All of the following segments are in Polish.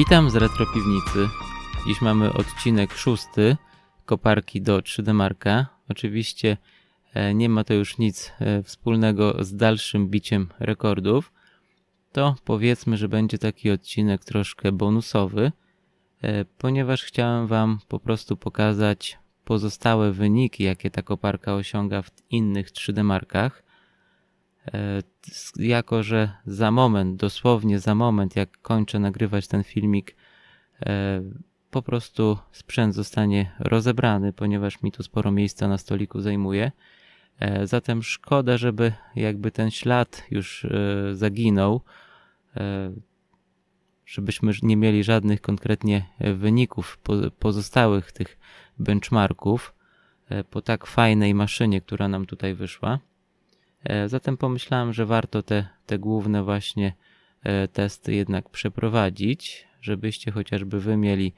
Witam z Retro Piwnicy. Dziś mamy odcinek szósty koparki do 3D Marka. Oczywiście e, nie ma to już nic e, wspólnego z dalszym biciem rekordów. To powiedzmy, że będzie taki odcinek troszkę bonusowy, e, ponieważ chciałem Wam po prostu pokazać pozostałe wyniki, jakie ta koparka osiąga w innych 3D Markach. E, Jako, że za moment, dosłownie za moment, jak kończę nagrywać ten filmik, e, po prostu sprzęt zostanie rozebrany, ponieważ mi tu sporo miejsca na stoliku zajmuje. E, Zatem szkoda, żeby jakby ten ślad już zaginął, żebyśmy nie mieli żadnych konkretnie wyników po- pozostałych tych benchmarków po tak fajnej maszynie, która nam tutaj wyszła. E, Zatem pomyślałem, że warto te, te główne właśnie e, testy jednak przeprowadzić, żebyście chociażby wy mieli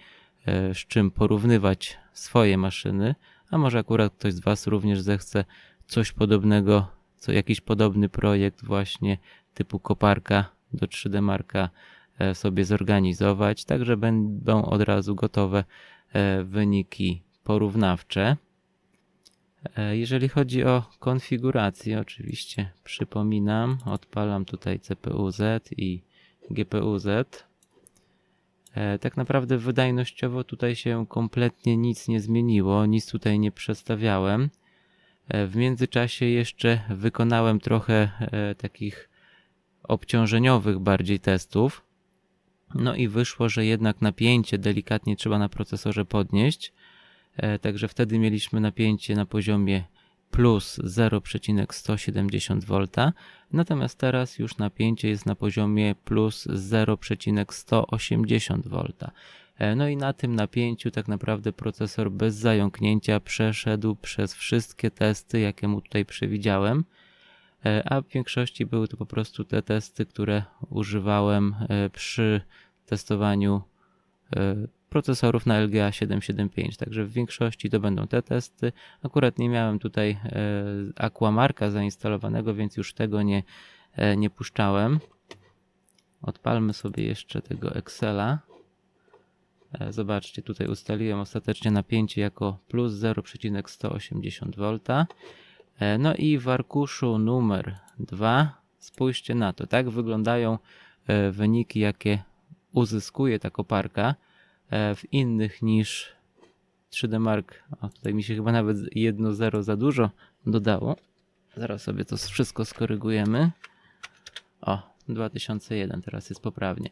e, z czym porównywać swoje maszyny, a może akurat ktoś z was również zechce coś podobnego, co jakiś podobny projekt właśnie typu koparka do 3D Marka sobie zorganizować, tak że będą od razu gotowe wyniki porównawcze. E, Jeżeli chodzi o konfigurację, oczywiście przypominam, odpalam tutaj CPU-Z i GPU-Z. E, Tak naprawdę wydajnościowo tutaj się kompletnie nic nie zmieniło, nic tutaj nie przestawiałem. E, W międzyczasie jeszcze wykonałem trochę takich obciążeniowych bardziej testów. No i wyszło, że jednak napięcie delikatnie trzeba na procesorze podnieść. E, Także wtedy mieliśmy napięcie na poziomie plus 0,170 V, natomiast teraz już napięcie jest na poziomie plus 0,180 V. E, No i na tym napięciu tak naprawdę procesor bez zająknięcia przeszedł przez wszystkie testy, jakie mu tutaj przewidziałem. E, A w większości były to po prostu te testy, które używałem przy testowaniu procesorów na LGA 775. Także w większości to będą te testy. Akurat nie miałem tutaj e, Aquamarka zainstalowanego, więc już tego nie, e, nie puszczałem. Odpalmy sobie jeszcze tego Excela. E, Zobaczcie, tutaj ustaliłem ostatecznie napięcie jako plus 0,180 V. No i w arkuszu numer 2 spójrzcie na to. Tak wyglądają wyniki, jakie uzyskuje ta koparka w innych niż 3D Mark. O, tutaj mi się chyba nawet jedno zero za dużo dodało. Zaraz sobie to wszystko skorygujemy. O, 2001 teraz jest poprawnie.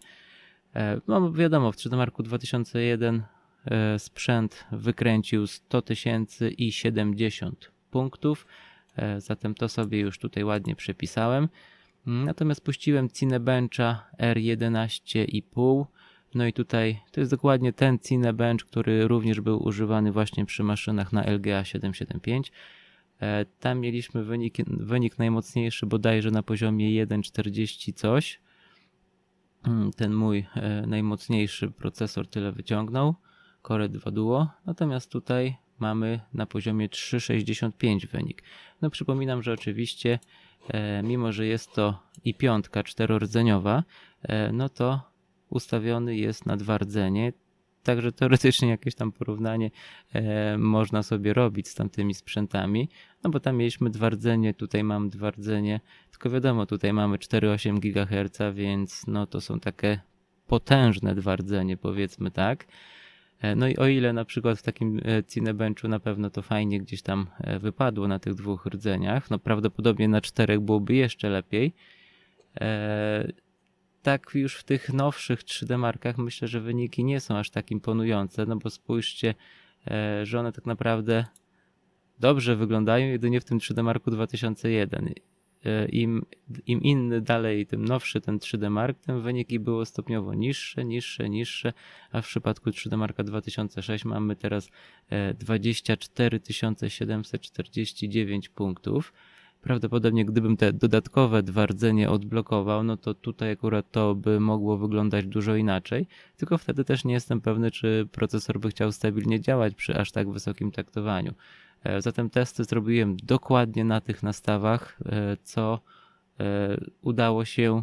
E, No wiadomo, w 3D Marku 2001 e, sprzęt wykręcił 100 tysięcy i 70 punktów. E, Zatem to sobie już tutaj ładnie przepisałem. Natomiast puściłem Cinebencha R11,5. No i tutaj to jest dokładnie ten Cinebench, który również był używany właśnie przy maszynach na LGA 775. E, Tam mieliśmy wynik, wynik najmocniejszy bodajże na poziomie 1,40 coś. Mm, Ten mój e, najmocniejszy procesor tyle wyciągnął. Core 2 Duo. Natomiast tutaj mamy na poziomie 3,65 wynik. No przypominam, że oczywiście e, mimo, że jest to i piątka czterordzeniowa, no to ustawiony jest na dwa rdzenie. Także teoretycznie jakieś tam porównanie e, można sobie robić z tamtymi sprzętami, no bo tam mieliśmy dwa rdzenie, tutaj mam dwa rdzenie, tylko wiadomo, tutaj mamy 4,8 GHz, więc no to są takie potężne dwa rdzenie, powiedzmy tak. E, No i o ile na przykład w takim e, Cinebenchu na pewno to fajnie gdzieś tam wypadło na tych dwóch rdzeniach, no prawdopodobnie na czterech byłoby jeszcze lepiej. E, tak już w tych nowszych 3D markach myślę, że wyniki nie są aż tak imponujące, no bo spójrzcie, e, że one tak naprawdę dobrze wyglądają jedynie w tym 3D marku 2001. E, Im, Im inny dalej, tym nowszy ten 3D mark, tym wyniki było stopniowo niższe, niższe, niższe, a w przypadku 3D marka 2006 mamy teraz e, 24 749 punktów. Prawdopodobnie gdybym te dodatkowe dwa rdzenie odblokował, no to tutaj akurat to by mogło wyglądać dużo inaczej. Tylko wtedy też nie jestem pewny, czy procesor by chciał stabilnie działać przy aż tak wysokim taktowaniu. E, Zatem testy zrobiłem dokładnie na tych nastawach, e, co e, udało się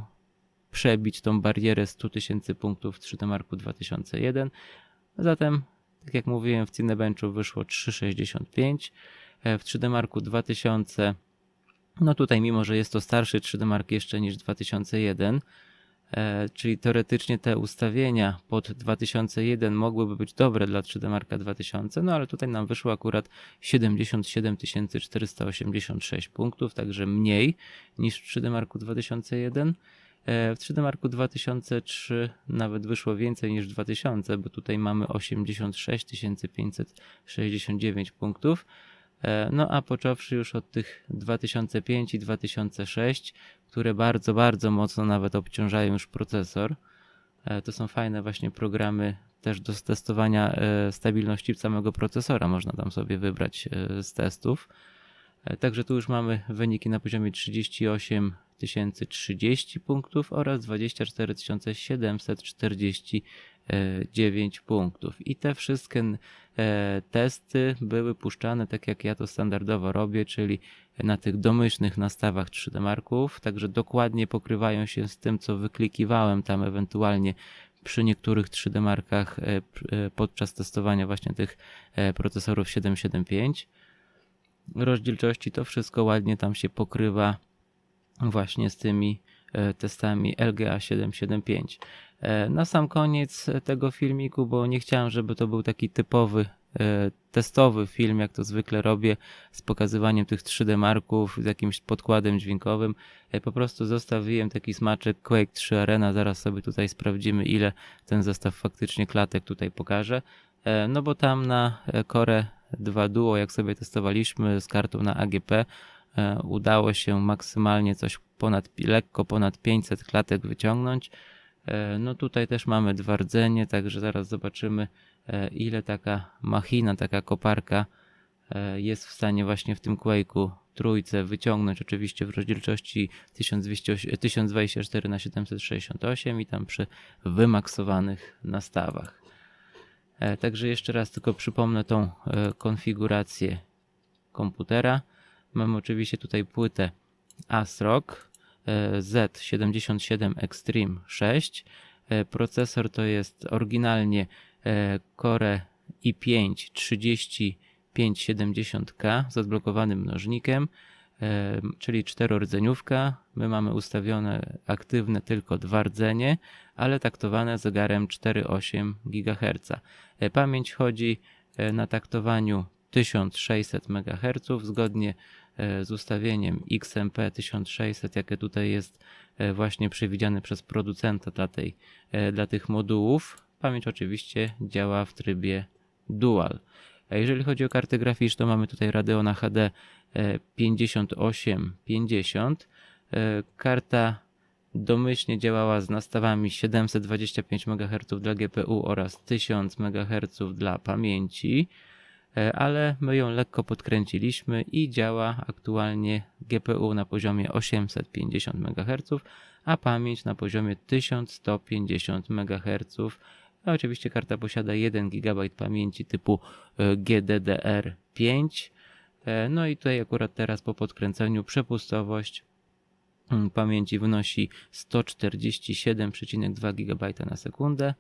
przebić tą barierę 100 tysięcy punktów w 3D Marku 2001. Zatem, tak jak mówiłem, w Cinebenchu wyszło 3,65. E, W 3D Marku 2000, no tutaj mimo, że jest to starszy 3D Mark jeszcze niż 2001, e, czyli teoretycznie te ustawienia pod 2001 mogłyby być dobre dla 3D Marka 2000, no ale tutaj nam wyszło akurat 77 486 punktów, także mniej niż w 3D Marku 2001. E, W 3D Marku 2003 nawet wyszło więcej niż 2000, bo tutaj mamy 86 569 punktów. E, No a począwszy już od tych 2005 i 2006, które bardzo, bardzo mocno nawet obciążają już procesor. E, To są fajne właśnie programy też do testowania e, stabilności samego procesora. Można tam sobie wybrać z testów. E, Także tu już mamy wyniki na poziomie 38 030 punktów oraz 24 749 punktów. I te wszystkie e, testy były puszczane tak jak ja to standardowo robię, czyli na tych domyślnych nastawach 3D Marków, także dokładnie pokrywają się z tym, co wyklikiwałem tam ewentualnie przy niektórych 3D Markach e, podczas testowania właśnie tych procesorów 775 rozdzielczości, to wszystko ładnie tam się pokrywa właśnie z tymi e, testami LGA 775. E, Na sam koniec tego filmiku, bo nie chciałem, żeby to był taki typowy e, testowy film, jak to zwykle robię, z pokazywaniem tych 3D marków, z jakimś podkładem dźwiękowym. E, Po prostu zostawiłem taki smaczek Quake 3 Arena. Zaraz sobie tutaj sprawdzimy, ile ten zestaw faktycznie klatek tutaj pokaże. E, No bo tam na e, Core 2 Duo, jak sobie testowaliśmy z kartą na AGP, e, udało się maksymalnie coś ponad, lekko ponad 500 klatek wyciągnąć. E, No tutaj też mamy dwa rdzenie, także zaraz zobaczymy e, ile taka machina, taka koparka jest w stanie właśnie w tym Quake'u trójce wyciągnąć oczywiście w rozdzielczości 1208 1024 na 768 i tam przy wymaksowanych nastawach. E, Także jeszcze raz tylko przypomnę tą e, konfigurację komputera. Mamy oczywiście tutaj płytę ASRock e, Z77 Extreme 6. E, Procesor to jest oryginalnie Core i5 3570K z odblokowanym mnożnikiem, czyli czterordzeniówka. My mamy ustawione aktywne tylko dwa rdzenie, ale taktowane zegarem 4,8 GHz. E, Pamięć chodzi e, na taktowaniu 1600 MHz zgodnie e, z ustawieniem XMP 1600, jakie tutaj jest właśnie przewidziane przez producenta dla, tej, dla tych modułów. Pamięć oczywiście działa w trybie dual. A jeżeli chodzi o karty graficzne, mamy tutaj Radeona HD e, 5850. E, Karta domyślnie działała z nastawami 725 MHz dla GPU oraz 1000 MHz dla pamięci, e, ale my ją lekko podkręciliśmy i działa aktualnie GPU na poziomie 850 MHz, a pamięć na poziomie 1150 MHz. A oczywiście karta posiada 1 GB pamięci typu e, GDDR5. E, No i tutaj akurat teraz po podkręceniu przepustowość mm, pamięci wynosi 147,2 GB na sekundę.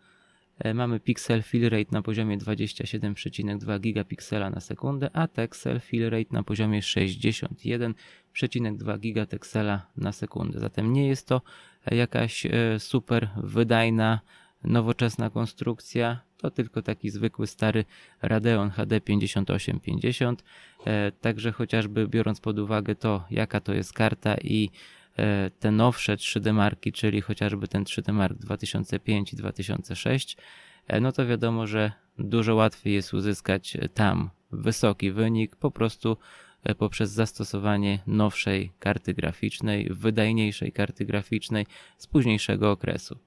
E, Mamy pixel fill rate na poziomie 27,2 gigapiksela na sekundę, a texel fill rate na poziomie 61,2 gigateksela na sekundę. Zatem nie jest to jakaś super wydajna, nowoczesna konstrukcja. To tylko taki zwykły stary Radeon HD 5850. E, Także chociażby biorąc pod uwagę to, jaka to jest karta i e, te nowsze 3D marki, czyli chociażby ten 3D Mark 2005 i 2006, e, no to wiadomo, że dużo łatwiej jest uzyskać tam wysoki wynik po prostu poprzez zastosowanie nowszej karty graficznej, wydajniejszej karty graficznej z późniejszego okresu.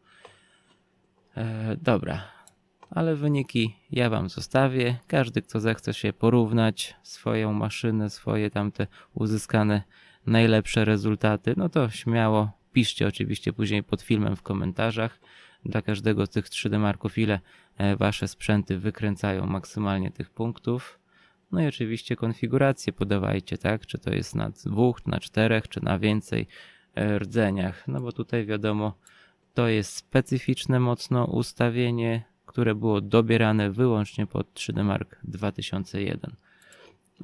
E, dobra, ale wyniki ja Wam zostawię. Każdy, kto zechce się porównać swoją maszynę, swoje tamte uzyskane najlepsze rezultaty, no to śmiało piszcie oczywiście później pod filmem w komentarzach dla każdego z tych 3D marków, ile e, Wasze sprzęty wykręcają maksymalnie tych punktów. No i oczywiście konfigurację podawajcie, tak? Czy to jest na dwóch, na czterech, czy na więcej e, rdzeniach. No bo tutaj wiadomo, To jest specyficzne mocno ustawienie, które było dobierane wyłącznie pod 3D Mark 2001.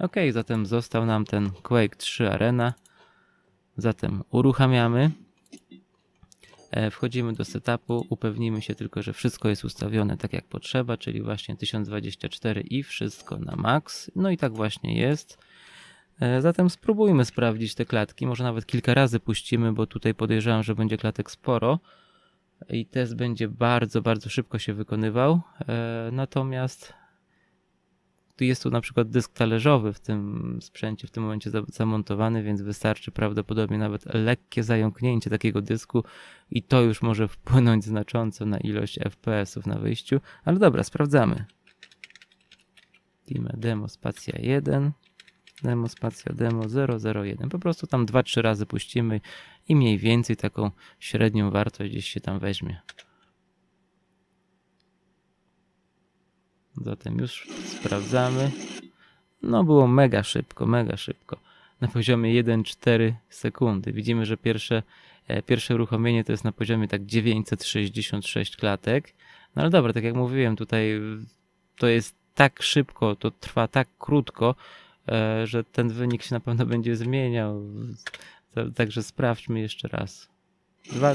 Ok, zatem został nam ten Quake 3 Arena. Zatem uruchamiamy. E, Wchodzimy do setupu, upewnimy się tylko, że wszystko jest ustawione tak jak potrzeba, czyli właśnie 1024 i wszystko na max. No i tak właśnie jest. E, Zatem spróbujmy sprawdzić te klatki. Może nawet kilka razy puścimy, bo tutaj podejrzewam, że będzie klatek sporo. I test będzie bardzo, bardzo szybko się wykonywał. E, Natomiast tu jest tu na przykład dysk talerzowy w tym sprzęcie w tym momencie za- zamontowany, więc wystarczy prawdopodobnie nawet lekkie zająknięcie takiego dysku i to już może wpłynąć znacząco na ilość FPS-ów na wyjściu. Ale dobra, sprawdzamy. Team demo spacja 1, demo spacja demo 001. Po prostu tam 2-3 razy puścimy i mniej więcej taką średnią wartość gdzieś się tam weźmie. Zatem już sprawdzamy. No było mega szybko, mega szybko. Na poziomie 1,4 sekundy. Widzimy, że pierwsze, e, pierwsze uruchomienie to jest na poziomie tak 966 klatek. No ale dobra, tak jak mówiłem, tutaj to jest tak szybko, to trwa tak krótko, że ten wynik się na pewno będzie zmieniał. Ta- Także sprawdźmy jeszcze raz. Dwa,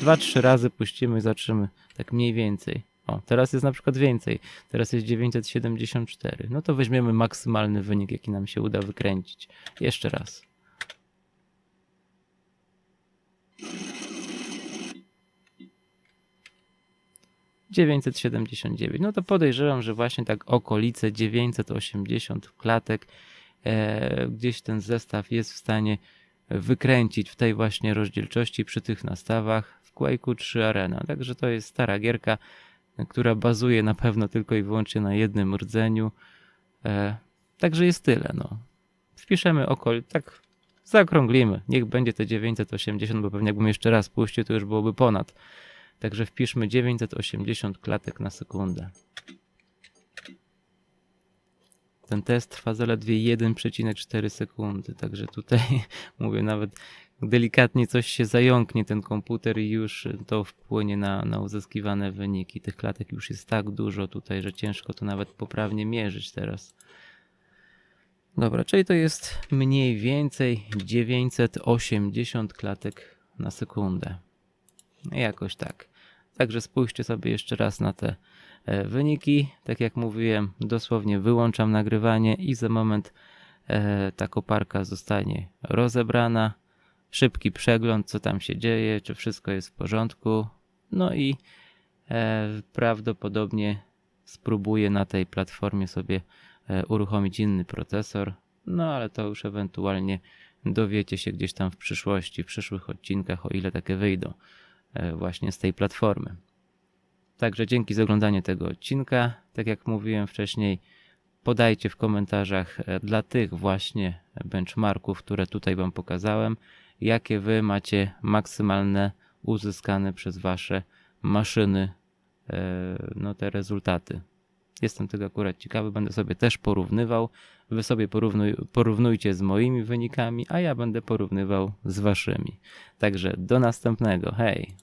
dwa, trzy razy puścimy i zobaczymy, tak mniej więcej. O, teraz jest na przykład więcej. Teraz jest 974. No to weźmiemy maksymalny wynik, jaki nam się uda wykręcić. Jeszcze raz. Dziewięćset siedemdziesiąt dziewięć. No to podejrzewam, że właśnie tak okolice 980 klatek e, gdzieś ten zestaw jest w stanie wykręcić w tej właśnie rozdzielczości przy tych nastawach w Quake'u 3 Arena. Także to jest stara gierka, która bazuje na pewno tylko i wyłącznie na jednym rdzeniu. E, także jest tyle. No. Wpiszemy okol, tak zaokrąglimy. Niech będzie te 980, bo pewnie jakbym jeszcze raz puścił, to już byłoby ponad. Także wpiszmy 980 klatek na sekundę. Ten test trwa zaledwie 1,4 sekundy, także tutaj mówię nawet delikatnie coś się zająknie ten komputer i już to wpłynie na, na uzyskiwane wyniki. Tych klatek już jest tak dużo tutaj, że ciężko to nawet poprawnie mierzyć teraz. Dobra, czyli to jest mniej więcej 980 klatek na sekundę. Jakoś tak. Także spójrzcie sobie jeszcze raz na te e, wyniki. Tak jak mówiłem, dosłownie wyłączam nagrywanie i za moment e, ta koparka zostanie rozebrana. Szybki przegląd, co tam się dzieje, czy wszystko jest w porządku. No i e, prawdopodobnie spróbuję na tej platformie sobie uruchomić inny procesor. No ale to już ewentualnie dowiecie się gdzieś tam w przyszłości, w przyszłych odcinkach, o ile takie wyjdą właśnie z tej platformy. Także dzięki za oglądanie tego odcinka. Tak jak mówiłem wcześniej, podajcie w komentarzach e, dla tych właśnie benchmarków, które tutaj Wam pokazałem, jakie Wy macie maksymalne uzyskane przez Wasze maszyny e, no, te rezultaty. Jestem tego akurat ciekawy, będę sobie też porównywał. Wy sobie porównuj, porównujcie z moimi wynikami, a ja będę porównywał z Waszymi. Także do następnego. Hej!